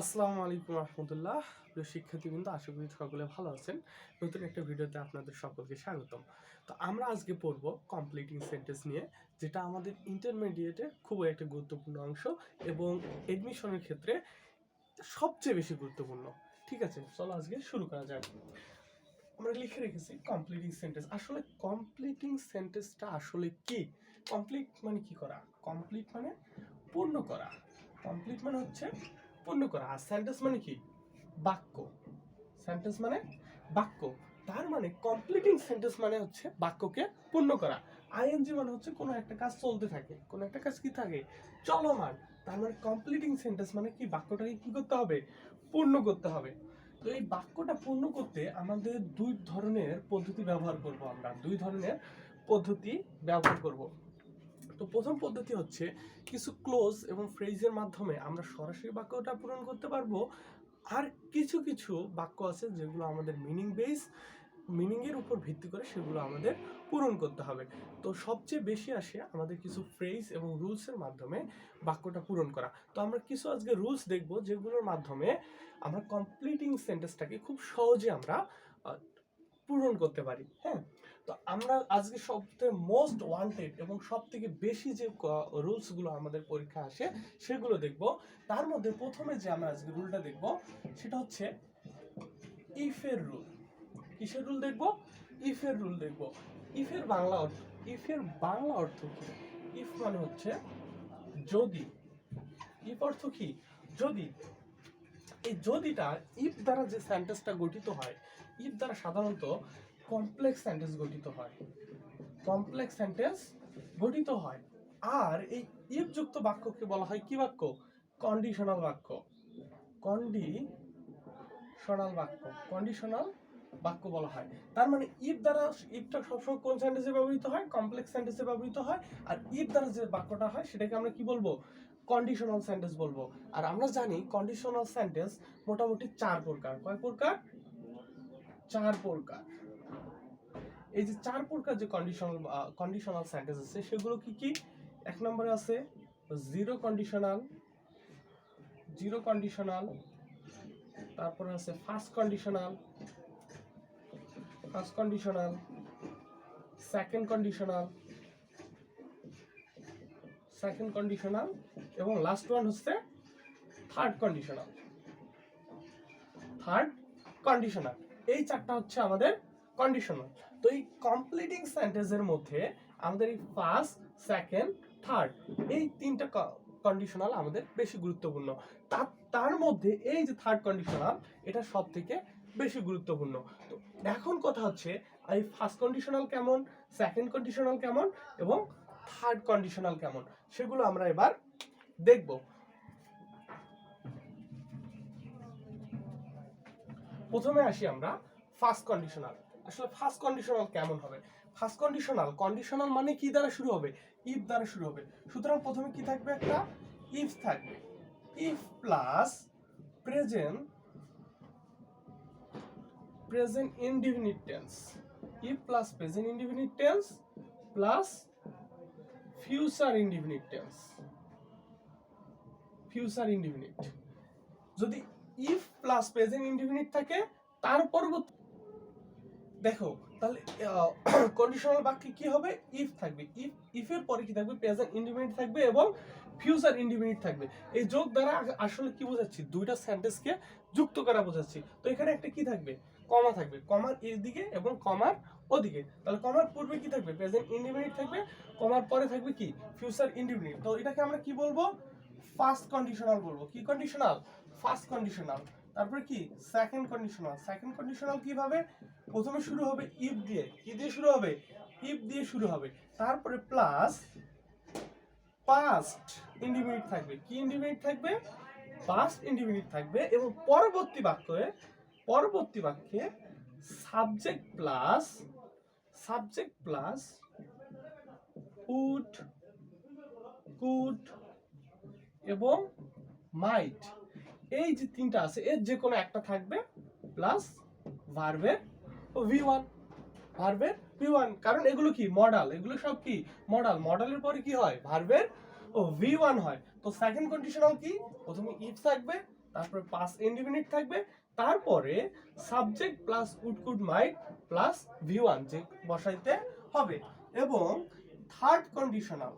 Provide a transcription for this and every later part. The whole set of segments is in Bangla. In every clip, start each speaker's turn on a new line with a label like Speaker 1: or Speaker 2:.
Speaker 1: আসসালামু আলাইকুম রহমতুল্লাহ। প্রিয় শিক্ষার্থীবৃন্দ, আশা করি সকলে ভালো আছেন। নতুন একটা ভিডিওতে আপনাদের সকলকে স্বাগতম। তো আমরা আজকে পড়ব কমপ্লিটিং সেন্টেন্স নিয়ে, যেটা আমাদের ইন্টারমিডিয়েটের খুবই একটা গুরুত্বপূর্ণ অংশ এবং এডমিশনের ক্ষেত্রে সবচেয়ে বেশি গুরুত্বপূর্ণ। ঠিক আছে? চলো আজকে শুরু করা যাক। আমরা লিখে রেখেছি কমপ্লিটিং সেন্টেন্স আসলে কমপ্লিটিং সেন্টেন্সটা আসলে কি? কমপ্লিট মানে কি করা? কমপ্লিট মানে পূর্ণ করা। কমপ্লিট মানে হচ্ছে পূর্ণ করা। আর সেন্টেন্স মানে কি? বাক্য। সেন্টেন্স মানে বাক্য। তার মানে কমপ্লিটিং সেন্টেন্স মানে হচ্ছে বাক্যকে পূর্ণ করা। আইএনজি মানে হচ্ছে কোনো একটা কাজ চলতে থাকে, কোনো একটা কাজ কি থাকে? চলমান। তার মানে কমপ্লিটিং সেন্টেন্স মানে কি? বাক্যটাকে কি করতে হবে? পূর্ণ করতে হবে। তো এই বাক্যটা পূর্ণ করতে আমাদের দুই ধরনের পদ্ধতি ব্যবহার করব আমরা। দুই ধরনের পদ্ধতি ব্যবহার করব। তো প্রথম পদ্ধতি হচ্ছে কিছু ক্লোজ এবং ফ্রেজের মাধ্যমে আমরা সরাসরি বাক্যটা পূরণ করতে পারব। আর কিছু কিছু বাক্য আছে যেগুলো আমাদের মিনিং বেস মিনিংয়ের উপর ভিত্তি করে সেগুলো আমাদের পূরণ করতে হবে। তো সবচেয়ে বেশি আসে আমাদের কিছু ফ্রেজ এবং রুলসের মাধ্যমে বাক্যটা পূরণ করা। তো আমরা কিছু আজকে রুলস দেখব যেগুলোর মাধ্যমে আমরা কমপ্লিটিং সেন্টেন্সটাকে খুব সহজে আমরা পূরণ করতে পারি। হ্যাঁ? তো আমরা আজকে সবথেকে মোস্ট ওয়ান্টেড এবং সব থেকে বেশি যে রুলসগুলো আমাদের পরীক্ষা আসে, সেগুলো দেখব। তার মধ্যে প্রথমে যে আমরা আজকে রুলটা দেখব, সেটা হচ্ছে ইফের রুল কিসের রুল দেখব? ইফের রুল দেখব। ইফের বাংলা অর্থ ইফের বাংলা অর্থ কি? ইফ মানে হচ্ছে যদি। ইফ অর্থ কি? যদি। এই যদিটা ইফ দ্বারা যে সেন্টেন্সটা গঠিত হয় ইফ দ্বারা সাধারণত কমপ্লেক্স সেন্টেন্স গঠিত হয়। কমপ্লেক্স সেন্টেন্স গঠিত হয়। আর এই ইফ যুক্ত বাক্যকে বলা হয় কি বাক্য? কন্ডিশনাল বাক্য। কন্ডিশনাল বাক্য। কন্ডিশনাল বাক্য বলা হয়। তার মানে ইফ দ্বারা ইফটা সবসময় কোন সেন্টেন্সে ব্যবহৃত হয়? কমপ্লেক্স সেন্টেন্সে ব্যবহৃত হয়। আর ইফ দ্বারা যে বাক্যটা হয়, সেটাকে আমরা কি বলব? কন্ডিশনাল সেন্টেন্স বলব। আর আমরা জানি কন্ডিশনাল সেন্টেন্স মোটামুটি চার প্রকার। কয় প্রকার? চার প্রকার। এই যে চার প্রকার যে কন্ডিশনাল কন্ডিশনাল সেন্টেন্স আছে, সেগুলো কি কি? এক নম্বরে আছে জিরো কন্ডিশনাল জিরো কন্ডিশনাল তারপরে আছে first conditional first conditional second conditional second conditional এবং লাস্ট ওয়ান হচ্ছে থার্ড কন্ডিশনাল থার্ড কন্ডিশনাল এই চারটা হচ্ছে আমাদের কন্ডিশনাল তো এই কমপ্লিটিং সেন্টেন্সের মধ্যে আমাদের এই ফার্স্ট সেকেন্ড থার্ড এই তিনটা কন্ডিশনাল আমাদের বেশি গুরুত্বপূর্ণ। তার তার মধ্যে এই যে থার্ড কন্ডিশনাল এটা সব থেকে বেশি গুরুত্বপূর্ণ। তো এখন কথা হচ্ছে, এই ফার্স্ট কন্ডিশনাল কেমন সেকেন্ড কন্ডিশনাল কেমন এবং থার্ড কন্ডিশনাল কেমন, সেগুলো আমরা এবার দেখব। প্রথমে আসি আমরা ফার্স্ট কন্ডিশনাল আসলে ফার্স্ট কন্ডিশনাল কেমন হবে? ফার্স্ট কন্ডিশনাল কন্ডিশনাল মানে কি দ্বারা শুরু হবে? ইফ দ্বারা শুরু হবে। সুতরাং প্রথমে কি থাকবে একটা? ইফ থাকবে। If plus present present indefinite tense if plus present indefinite tense plus future indefinite tense future indefinite যদি ইফ প্লাস প্রেজেন্ট ইনডিফিনিট থাকে, তার পরবর্তী দেখো, তাহলে কন্ডিশনাল বাক্যে কি হবে? ইফ থাকবে। ইফ ইফের পরে কি থাকবে? প্রেজেন্ট ইনডিফিনিট থাকবে এবং ফিউচার ইনডিফিনিট থাকবে। এই যোগ দ্বারা আসলে কি বোঝাচ্ছি? দুইটা সেন্টেন্সকে যুক্ত করা বোঝাচ্ছি। তো এখানে একটা কি থাকবে? কমা থাকবে। কমার এদিকে এবং কমার ওদিকে। তাহলে কমার পূর্বে কি থাকবে? প্রেজেন্ট ইনডিফিনিট থাকবে। কমার পরে থাকবে কি? ফিউচার ইনডিফিনিট তো এটাকে আমরা কি বলব? ফার্স্ট কন্ডিশনাল বলব। কি কন্ডিশনাল ফার্স্ট কন্ডিশনাল তারপরে কি? সেকেন্ড কন্ডিশনাল সেকেন্ড কন্ডিশনাল কীভাবে? প্রথমে শুরু হবে ইফ দিয়ে। কি দিয়ে শুরু হবে? ইফ দিয়ে শুরু হবে। তারপরে প্লাস পাস্ট ইন্ডিমিনিট থাকবে। কি ইন্ডিমিনিট থাকবে? পাস্ট ইন্ডিমিনিট থাকবে এবং পরবর্তী বাক্যে পরবর্তী বাক্যে subject plus subject plus would could এবং মাইট এই যে তিনটা আছে, এর যে কোনো একটা থাকবে প্লাস ভার্বের ভি ওয়ান ভার্বের ভি ওয়ান কারণ এগুলো কি? মডাল এগুলো সব কি? মডাল মডালের পরে কি হয়? ভার্বের ও ভি ওয়ান হয়। তো সেকেন্ড কন্ডিশনাল কি? প্রথমে ইফ থাকবে, তারপরে পাস ইন্ডিফিনিট থাকবে, তারপরে subject plus would could might plus V one যে বসাইতে হবে। এবং third conditional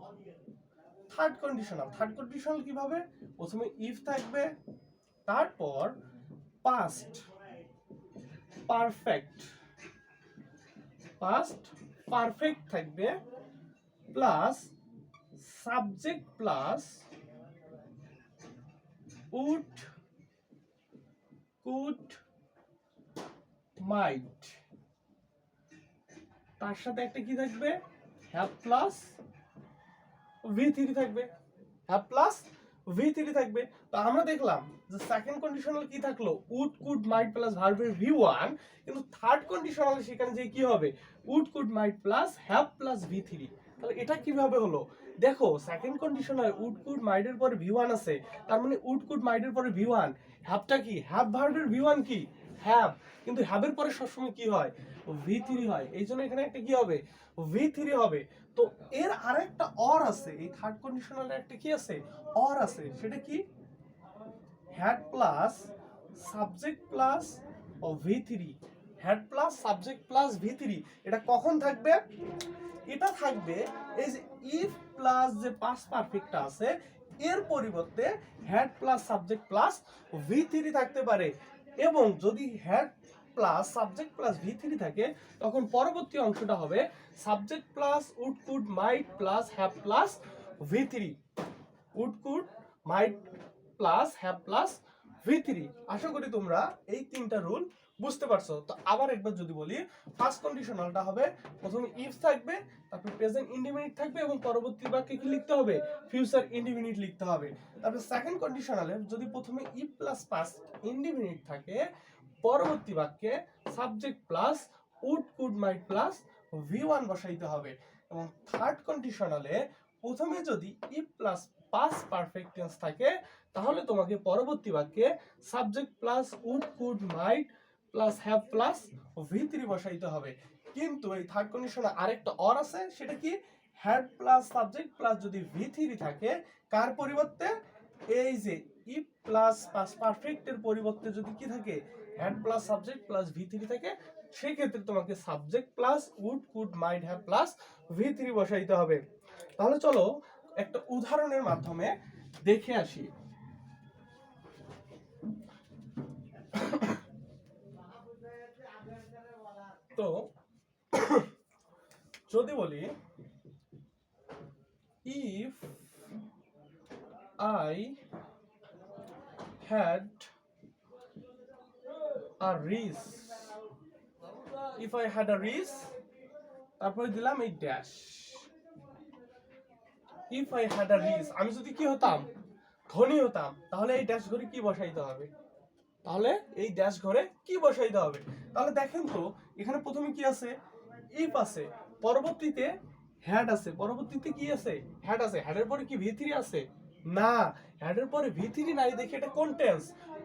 Speaker 1: third conditional third conditional কীভাবে? প্রথমে ইফ থাকবে তারপর পাস্ট পারফেক্ট পাস্ট পারফেক্ট থাকবে plus subject plus would could might তার সাথে একটা কি থাকবে? হ্যাভ প্লাস ভি থ্রি থাকবে। হ্যাভ প্লাস ভি থ্রি থাকবে। তো আমরা দেখলাম যে সেকেন্ড কন্ডিশনাল কি থাকল? উড, কুড, মাইট প্লাস ভার্বের ভি ওয়ান কিন্তু থার্ড কন্ডিশনাল সেখানে যে কি হবে? Would, could, might plus have plus V three তাহলে এটা কীভাবে হলো? দেখো সেকেন্ড কন্ডিশনাল উড, কুড, মাইটের পরে ভি ওয়ান আছে। তার মানে উড, কুড, মাইটের পরে ভি ওয়ান হ্যাভটা কি? হ্যাভ ভার্বের ভি ওয়ান কি? হ্যাভ। কিন্তু হ্যাভের পরে সবসময় কি হয়? ভি থ্রি হয়। এই জন্য এখানে একটা কি হবে? ভি থ্রি হবে। তো এর আরেকটা অর আছে, এই থার্ড কন্ডিশনাল একটা কি আছে? অর আছে, সেটা কি? Had plus subject plus O V three had plus subject plus V three এটা কখন থাকবে? এটা থাকবে, এই যে ইফ প্লাস যে পাস পারফেক্টটা আছে, এর পরিবর্তে had plus subject plus V three থাকতে পারে। এবং যদি had plus subject plus V three থাকে, তখন পরবর্তী অংশটা হবে subject plus would could might plus have plus V three would could might plus have plus V three আশা করি তোমরা এই তিনটা রুল বুঝতে পারছ। তো আবার একবার যদি বলি ফার্স্ট কন্ডিশনালটা হবে, প্রথমে ইফ থাকবে, তারপর প্রেজেন্ট ইন্ডিফিনিট থাকবে এবং পরবর্তী বাক্যে কি লিখতে হবে? ফিউচার ইন্ডিফিনিট লিখতে হবে। তারপর সেকেন্ড কন্ডিশনালে যদি প্রথমে ইফ প্লাস পাস্ট ইন্ডিফিনিট থাকে পরবর্তী বাক্যে subject plus would could might plus V one বসাইতে হবে। এবং থার্ড কন্ডিশনালে প্রথমে যদি if plus past perfect tense থাকে, তাহলে তোমাকে পরবর্তী বাক্যে subject plus would could might plus have plus V three বসাইতে হবে। কিন্তু এই থার্ড কন্ডিশনে আরেকটা অর আছে, সেটা কি? হ্যাড প্লাস সাবজেক্ট প্লাস যদি ভি থ্রি থাকে, কার পরিবর্তে? এই যে ই প্লাস পাস পারফেক্টের পরিবর্তে যদি কি থাকে? Had plus subject plus V three থাকে সেই ক্ষেত্রে তোমাকে subject plus would could might have plus V three বসাইতে হবে। তাহলে চলো একটা উদাহরণের মাধ্যমে দেখে আসি। তো, যদি বলি if I had a rich if I had a rich তারপরে দিলাম এই dash if I had a rich আমি যদি কি হতাম? ধনী হতাম, তাহলে এই ড্যাশ ঘরে কি বসাইতে হবে? তাহলে এই ড্যাশ ঘরে কি বসাইতে হবে? তাহলে দেখেন তো, এখানে প্রথমে কি আছে? ইফ আছে। পরবর্তীতে হ্যাড আছে। পরবর্তীতে কি আছে? হ্যাড আছে। হ্যাডের পরে কি ভি আছে? না। হ্যাডের পরে ভি নাই দেখি এটা কোন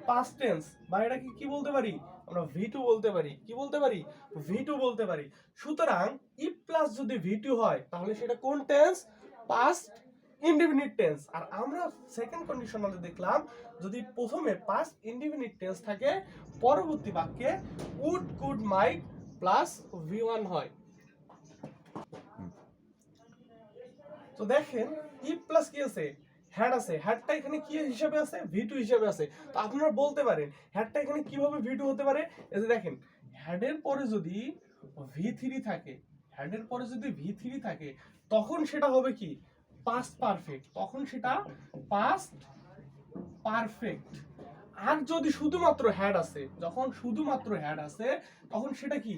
Speaker 1: পাস্ট টেন্স বা এটাকে কি বলতে পারি? আমরা ভি টু বলতে পারি। কি বলতে পারি? ভি টু বলতে পারি। সুতরাং ইফ প্লাস যদি ভি টু হয়, তাহলে সেটা কোন টেন্স পাস্ট ইনডিফিনিট টেন্স আর আমরা সেকেন্ড কন্ডিশনালে দেখলাম, যদি প্রথমে পাস্ট ইনডিফিনিট টেন্স থাকে, পরবর্তী বাক্যে would could might plus V one হয়। তো দেখেন ই প্লাস কি আছে? হ্যাড আছে। হ্যাডটা এখানে কি হিসাবে আছে? ভি টু হিসাবে আছে। তো আপনারা বলতে পারেন হ্যাডটা এখানে কীভাবে ভি টু হতে পারে? এই যে দেখেন হ্যাডের পরে যদি ভি থ্রি থাকে হ্যাডের পরে যদি ভি থ্রি থাকে, তখন সেটা হবে কি? পাস্ট পারফেক্ট তখন সেটা পাস্ট পারফেক্ট আর যদি শুধুমাত্র হ্যাড আছে, যখন শুধুমাত্র হ্যাড আছে, তখন সেটা কি?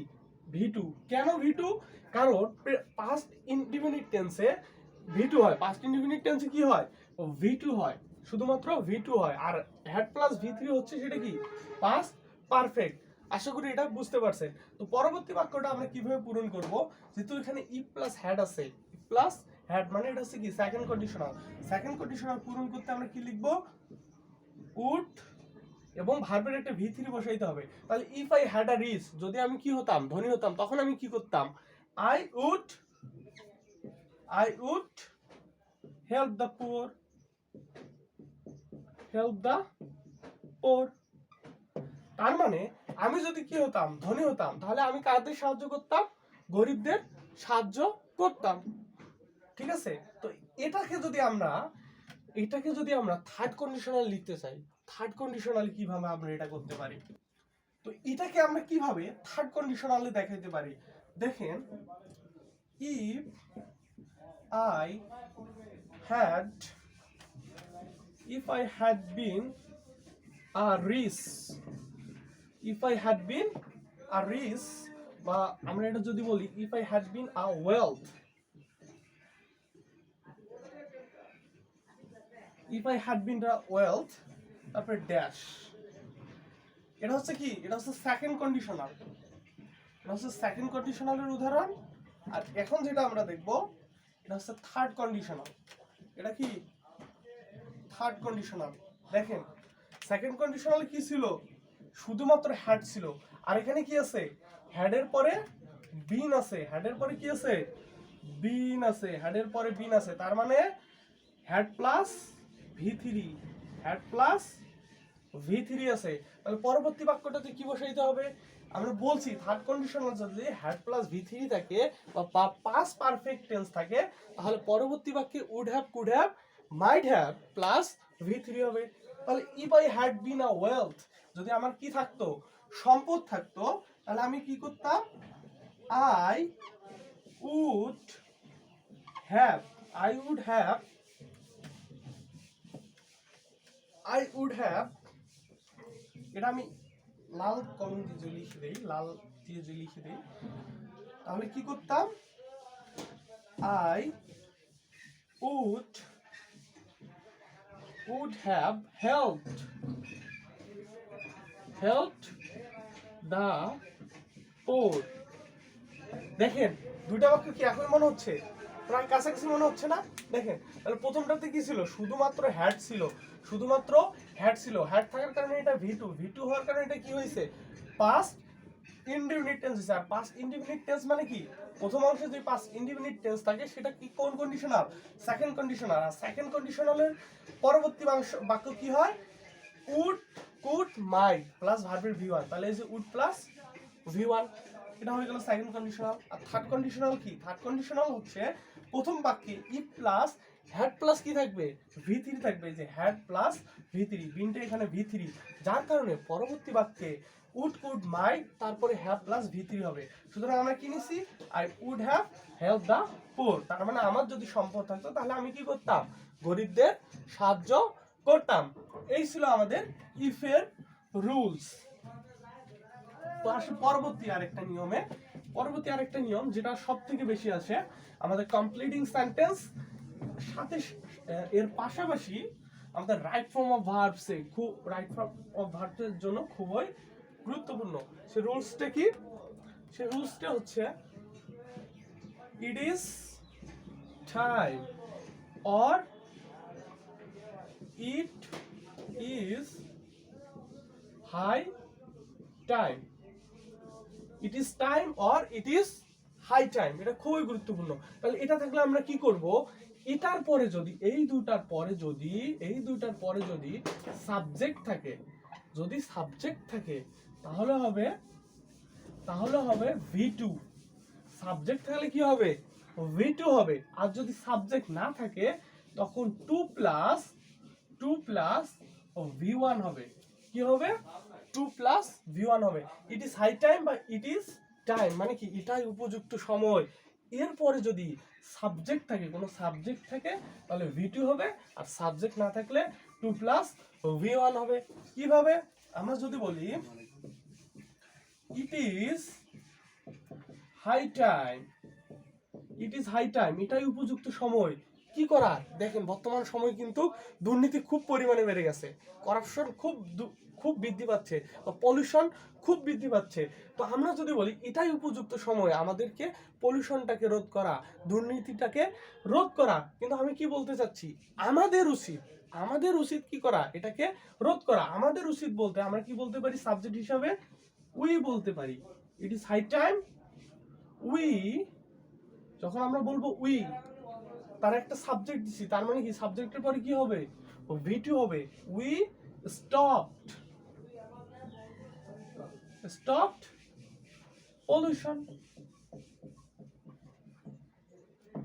Speaker 1: ভি টু কেন ভি টু কারণ পাস্ট ইনডিফিনিট টেন্সে ভি টু হয়। পাস্ট ইনডিফিনিট টেন্সে কি হয়? ভি টু হয়। শুধুমাত্র ভি টু হয়। আর হ্যাড প্লাস ভি থ্রি হচ্ছে সেটা কি? পাস্ট পারফেক্ট আশা করি এটা বুঝতে পারছেন। তো পরবর্তী বাক্যটা আমরা কীভাবে পূরণ করব? যেহেতু এখানে ই প্লাস হ্যাড আছে। ই প্লাস হ্যাড মানে এটা হচ্ছে কি? সেকেন্ড কন্ডিশনাল সেকেন্ড কন্ডিশনাল পূরণ করতে আমরা কি লিখব? উড এবং ভার্বের একটা ভি থ্রি বসাইতে হবে। তাহলে if I had a rich যদি আমি কি হতাম? ধনী হতাম, তখন আমি কি করতাম? I would I would help the poor help the poor তার মানে আমি যদি কি হতাম, ধনী হতাম, তাহলে আমি কাদের সাহায্য করতাম? গরিবদের সাহায্য করতাম। ঠিক আছে? তো এটাকে যদি আমরা, এটাকে যদি আমরা থার্ড কন্ডিশনাল লিখতে চাই থার্ড কন্ডিশনাল কীভাবে আমরা এটা করতে পারি? তো এটাকে আমরা কীভাবে থার্ড কন্ডিশনালে দেখাইতে পারি? দেখেন if I had if I had been a rich if I had been a rich বা আমরা এটা যদি বলি, if I had been a wealth, if I had been a wealth, তারপরে ড্যাশ এটা হচ্ছে কি? এটা হচ্ছে সেকেন্ড কন্ডিশনাল এটা হচ্ছে সেকেন্ড কন্ডিশনালের উদাহরণ, আর এখন যেটা আমরা দেখব, এটা হচ্ছে থার্ড কন্ডিশনাল এটা কি? থার্ড কন্ডিশনাল দেখেন সেকেন্ড কন্ডিশনাল কি ছিল? শুধুমাত্র হ্যাড ছিল। আর এখানে কি আছে? হ্যাডের পরে বিন আছে। হ্যাডের পরে কি আছে? বিন আছে। হ্যাডের পরে বিন আছে। তার মানে had plus V three had plus V three আছে। তাহলে পরবর্তী বাক্যটাতে কি বসাইতে হবে? আমরা বলছি থার্ড কন্ডিশনাল যদি হ্যাড প্লাস ভি থ্রি থাকে বা পাস পারফেক্ট টেন্স থাকে, তাহলে পরবর্তী বাক্যে would have could have might have plus V three হবে। তাহলে if I had been a wealth যদি আমার কি থাকতো? সম্পদ থাকতো। তাহলে আমি কি করতাম? I would have I would have I would have এটা আমি লাল কলম দিয়ে লিখে দেই, লাল দিয়ে যদি লিখে দেই, তাহলে কি করতাম? I would would have helped. Helped the poor. দেখেন, দুইটা বাক্য কি একই মনে হচ্ছে? প্রায় কাছাকাছি মনে হচ্ছে না? দেখেন, তাহলে প্রথমটাতে কি ছিল? শুধুমাত্র হ্যাড ছিল। শুধুমাত্র হ্যাড ছিল। হ্যাড থাকার কারণে এটা ভি টু ভি টু হওয়ার কারণে এটা কি হয়েছে? পাস্ট ইনডিফিনিট টেন্স হয়েছে আর পাস্ট ইনডিফিনিট টেন্স মানে কি? প্রথম অংশে যদি পাস্ট ইনডিফিনিট টেন্স থাকে, সেটা কি কোন কন্ডিশনাল সেকেন্ড কন্ডিশনাল আর সেকেন্ড কন্ডিশনালের পরবর্তী বাক্য কি হয়? উড কুড মাইট প্লাস ভার্বের ভি ওয়ান তাহলে এই যে উড প্লাস ভি ওয়ান এটা হয়ে গেল সেকেন্ড কন্ডিশনাল আর থার্ড কন্ডিশনাল কি? থার্ড কন্ডিশনাল হচ্ছে প্রথম বাক্যে ইফ প্লাস হ্যাড প্লাস কি থাকবে? ভি থ্রি থাকবে। যে হ্যাড প্লাস ভি থ্রি বিনটা এখানে ভি থ্রি যার কারণে পরবর্তী বাক্যে উড কুড মাইট তারপরে হ্যাভ প্লাস ভি হবে। সুতরাং আমরা কি নিছি? I would have help the poor তার মানে আমার যদি সম্পদ থাকতো, তাহলে আমি কি করতাম? গরিবদের সাহায্য করতাম। এই ছিল আমাদের ইফের রুলস তো আসি পরবর্তী আরেকটা নিয়মে। পরবর্তী আরেকটা নিয়ম, যেটা সব থেকে বেশি আছে আমাদের কমপ্লিটিং সেন্টেন্স সাথে এর পাশাপাশি আমাদের রাইট ফর্ম অফ ভার্বসে খুব রাইট ফর্ম অফ ভার্বসের জন্য খুবই গুরুত্বপূর্ণ। সে রুলসটা কি? সে রুলসটা হচ্ছে it is time or it is high time it is time or it is high time এটা খুবই গুরুত্বপূর্ণ। তাহলে এটা থাকলে আমরা কি করব? এটার পরে যদি, এই দুটার পরে যদি, এই দুটার পরে যদি সাবজেক্ট থাকে, যদি সাবজেক্ট থাকে তাহলে হবে তাহলে হবে ভি টু সাবজেক্ট থাকলে কি হবে? ভি টু হবে। আর যদি সাবজেক্ট না থাকে, তখন to plus to plus V one হবে। কি হবে? টু প্লাস ভি ওয়ান হবে। ইট ইজ হাই টাইম বা ইট ইজ টাইম মানে কি, এটাই উপযুক্ত সময়। এরপরে যদি সাবজেক্ট থাকে, কোনো সাবজেক্ট থাকে, তাহলে ভি টু হবে। আর সাবজেক্ট না থাকলে টু প্লাস ভি ওয়ান হবে। কীভাবে? আমরা যদি বলি it is high time it is high time এটাই উপযুক্ত সময়। কি করার? দেখেন, বর্তমান সময় কিন্তু দুর্নীতি খুব পরিমাণে বেড়ে গেছে। করাপশন খুব খুব বৃদ্ধি পাচ্ছে। বা পলিউশন খুব বৃদ্ধি পাচ্ছে। তো আমরা যদি বলি, এটাই উপযুক্ত সময় আমাদেরকে পলিউশনটাকে রোধ করা, দুর্নীতিটাকে রোধ করা। কিন্তু আমি কি বলতে চাচ্ছি? আমাদের উচিত আমাদের উচিত কি করা? এটাকে রোধ করা। আমাদের উচিত বলতে, আমরা কি বলতে পারি? সাবজেক্ট হিসাবে উই বলতে পারি। It is high time we যখন আমরা বলব উই তার একটা সাবজেক্ট দিছি। তার মানে কি? সাবজেক্টের পরে কি হবে? ও ভিটু হবে। We stopped stopped pollution.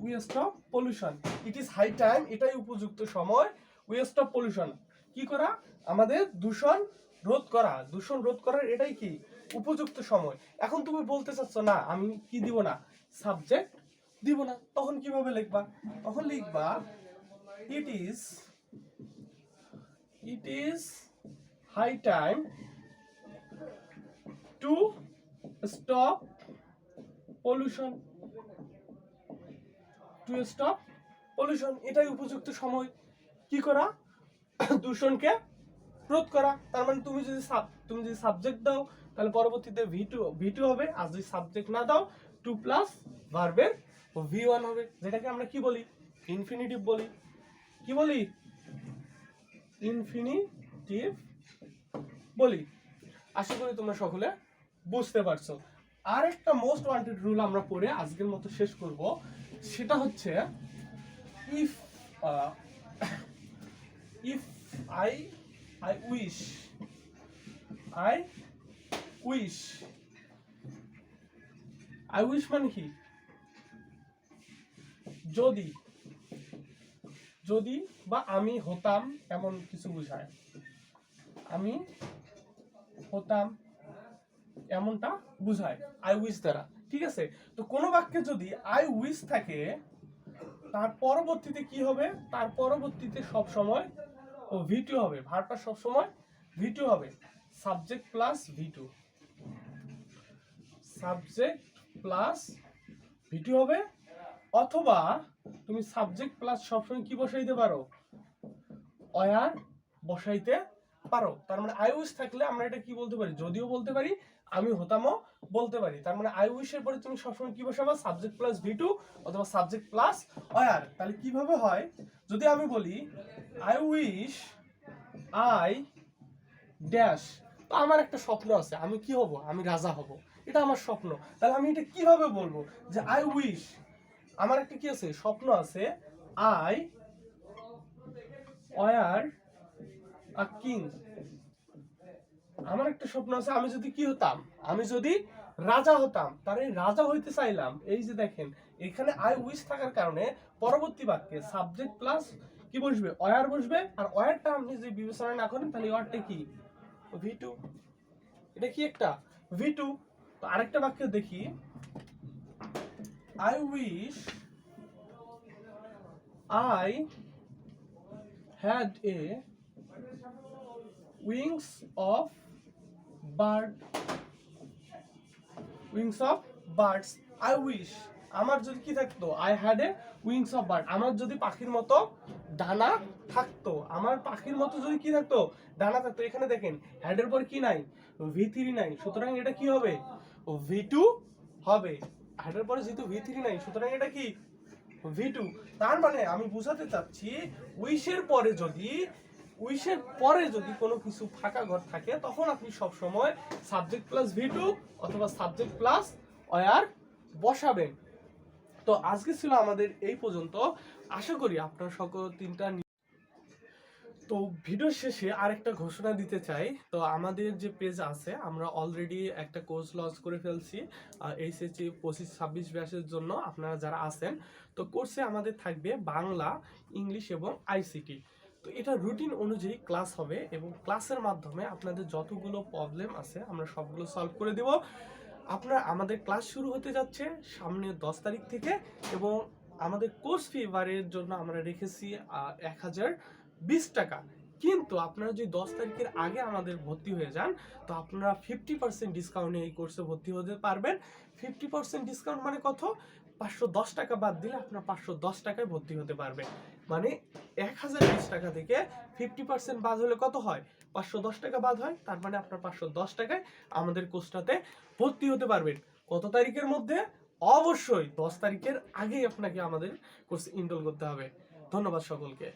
Speaker 1: We stop pollution. It is high time, এটাই উপযুক্ত সময়। We stop পলিউশন কি করা? আমাদের দূষণ রোধ করা। দূষণ রোধ করার এটাই কি? উপযুক্ত সময়। এখন তুমি বলতে চাচ্ছ, না, আমি কি দিব না? সাবজেক্ট দিব না। তখন কীভাবে লিখবা? তখন লিখবা it is it is high time to stop pollution. To stop pollution এটাই উপযুক্ত সময়। কি করা? দূষণকে রোধ করা। তার মানে তুমি যদি সাব- তুমি যদি সাবজেক্ট দাও, তাহলে পরবর্তীতে ভি টু ভি টু হবে। আর যদি সাবজেক্ট না দাও টু প্লাস ভার্বের ভি ওয়ান হবে। যেটাকে আমরা কি বলি? ইনফিনিটিভ বলি। কি বলি? ইনফিনিটিভ বলি। আশা করি তোমরা সকলে বুঝতে পারছ। আর একটা মোস্ট ওয়ান্টেড রুল আমরা পড়ে আজকের মতো শেষ করব। সেটা হচ্ছে if if I I wish I wish I wish মানে কি? যদি যদি বা আমি হতাম এমন কিছু বোঝায়। আমি হতাম এমনটা বোঝায়। আই উইশ দ্বারা। ঠিক আছে? তো কোনো বাক্যে যদি আই উইশ থাকে তার পরবর্তীতে কি হবে? তার পরবর্তীতে সব সময় ও ভি টু হবে। ভারটা সব সময় ভি টু হবে। Subject plus V two subject plus V two হবে। অথবা তুমি সাবজেক্ট প্লাস সবসময় কি বসাইতে পারো? অয়ার বসাইতে পারো। তার মানে উইশ থাকলে আমরা এটা কি বলতে পারি? যদিও বলতে পারি আমি হতামও বলতে পারি। তার মানে আই উইশের পরে তুমি সবসময় কি বসাবা সাবজেক্ট প্লাস ভি টু অথবা সাবজেক্ট প্লাস অয়ার তাহলে কীভাবে হয়? যদি আমি বলি আই উইশ আই ড্যাশ তো আমার একটা স্বপ্ন আছে। আমি কি হব? আমি রাজা হব। এটা আমার স্বপ্ন। তাহলে আমি এটা কীভাবে বলব? যে আই উইশ আমার একটা কি আছে? স্বপ্ন আছে আই ওয়ার আ কিং আমার একটা স্বপ্ন আছে, আমি যদি কি হতাম? আমি যদি রাজা হতাম, তাহলে রাজা হইতে চাইলাম। এই যে দেখেন, এখানে আই উইশ থাকার কারণে পরবর্তী বাক্যে সাবজেক্ট প্লাস কি বসবে? অয়ার বসবে? আর অয়ারটা আপনি যদি বিবেচনা না করেন, তাহলে অয়ারটা কি? ভি টু এটা কি একটা? ভি টু তো আরেকটা বাক্য দেখি। I wish I had a wings of bird wings of birds I wish, আমার যদি কি থাকতো? I had a wings of bird আমার যদি পাখির মতো ডানা থাকতো, আমার পাখির মতো যদি কি থাকতো? ডানা থাকতো। এখানে দেখেন হ্যাডের পর কি নাই? ভি থ্রি নাই। সুতরাং এটা কি হবে? ভি টু হবে। হ্যাডের পরে যেহেতু ভি থ্রি নাই, সুতরাং এটা কি? ভি টু তার মানে আমি বোঝাতে চাচ্ছি উইশের পরে যদি উইশের পরে যদি কোনো কিছু ফাঁকা ঘর থাকে, তখন আপনি সব সময় সাবজেক্ট প্লাস ভি টু অথবা সাবজেক্ট প্লাস অয়ার বসাবেন। তো আজকে ছিল আমাদের এই পর্যন্ত। আশা করি আপনার সকল তিনটা তো ভিডিও শেষে আরেকটা ঘোষণা দিতে চাই। তো আমাদের যে পেজ আছে, আমরা অলরেডি একটা কোর্স লঞ্চ করে ফেলছি এইচএসসি পঁচিশ, ছাব্বিশ ব্যাসের জন্য। আপনারা যারা আছেন, তো কোর্সে আমাদের থাকবে বাংলা, ইংলিশ এবং আইসিটি তো এটা রুটিন অনুযায়ী ক্লাস হবে এবং ক্লাসের মাধ্যমে আপনাদের যতগুলো প্রবলেম আছে আমরা সবগুলো সলভ করে দেব। আপনার, আমাদের ক্লাস শুরু হতে যাচ্ছে সামনে দশ তারিখ থেকে এবং আমাদের কোর্স ফি এবারের জন্য আমরা রেখেছি এক হাজার বিশ টাকা। কিন্তু আপনারা যদি দশ তারিখের আগে আমাদের ভর্তি হয়ে যান, তো আপনারা ফিফটি পার্সেন্ট ডিসকাউন্টে এই কোর্সে ভর্তি হতে পারবেন। ফিফটি পার্সেন্ট ডিসকাউন্ট মানে কত? পাঁচশো দশ টাকা বাদ দিলে আপনার পাঁচশো দশ টাকায় ভর্তি হতে পারবে। মানে এক হাজার বিশ টাকা থেকে ফিফটি পার্সেন্ট বাদ হলে কত হয়? পাঁচশো দশ টাকা বাদ হয়, তার মানে আপনার পাঁচশো দশ টাকায় আমাদের কোর্সটাতে ভর্তি হতে পারবেন। কত তারিখের মধ্যে? অবশ্যই দশ তারিখের আগেই আপনাকে আমাদের কোর্স ইনরোল করতে হবে। ধন্যবাদ সকলকে।